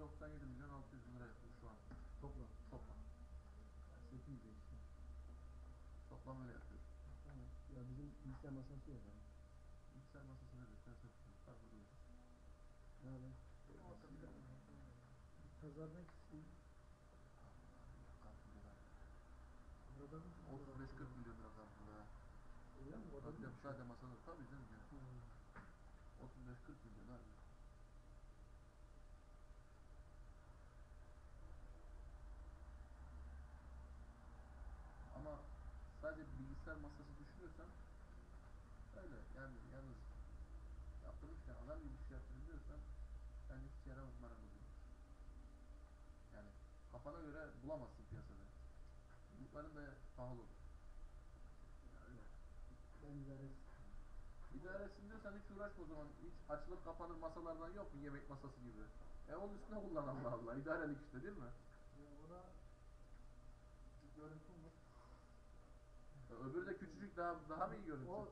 197 milyon 600 bin lira yapıyor şu an. Topla. Toplam. 800 işte. Toplam öyle yapıyor. Tamam. Ya bizim bilgisayar masası yok yani. Bilgisayar masası nedir? Sen satıyorsun. Bak burada. Yani. Pazardan kısmı. Kartında Burada mı? 35-40 milyon lira kartında. Öyle mi? Sadece masada tabii canım ya. Hmm. 35-40 milyon abi. Ama sadece bilgisayar masası düşünüyorsan öyle yani yalnız yaptırmışken adam gibi bir şey yaptırın diyorsan bence hiç yaramaz marangoz olur. Yani kafana göre bulamazsın piyasada. Bunların da pahalı olur. Öyle. Ben idaresi. İdaresin diyorsan hiç uğraşma o zaman. Hiç açılıp kapanır masalardan yok mu yemek masası gibi? E onun üstüne kullan Allah Allah. İdarelik işte değil mi? Ya ona görüntüm var. E, Öbürü de küçücük daha daha mı iyi görüntü? O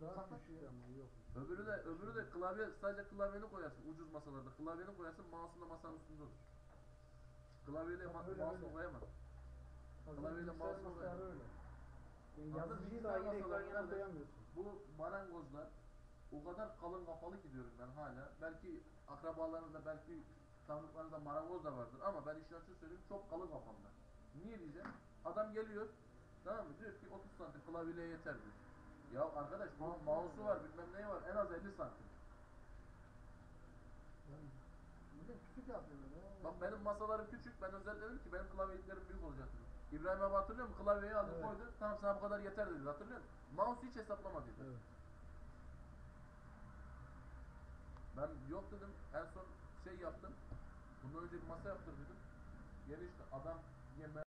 daha küçük ama yok. Öbürü de öbürü de klavye sadece klavyeni koyarsın ucuz masalarda. Klavyeni koyarsın mouse'un da masanın üstünde olur. Klavyeyle ma mouse'u. Hazır Klavyeyle bilgisayar mouse masaları koyuyor. öyle. Yani Hazır yazıcıyı bilgisayar da yine ekran masalarında yana da- koyamıyorsun. Bu marangozlar o kadar kalın kafalı ki diyorum ben hala. Belki akrabalarında belki tanıdıklarında marangoz da vardır ama ben işin açığı söyleyeyim çok kalın kafalılar. Niye diyeceğim? Adam geliyor tamam mı? Diyor ki 30 santim klavyeye yeter diyor. Ya arkadaş bunun mouse'u var bilmem neyi var en az 50 santim. Küçük yapıyorlar ya. Bak benim masalarım küçük ben özel dedim ki benim klavyeliklerim büyük olacak dedim. İbrahim abi hatırlıyor musun? Klavyeyi aldı Evet. koydu. Tamam sana bu kadar yeter dedi hatırlıyor musun? Mouse'u hiç hesaplama dedi. Evet. Ben yok dedim. En son şey yaptım. Bundan önce bir masa yaptırdım. Gene işte adam yeme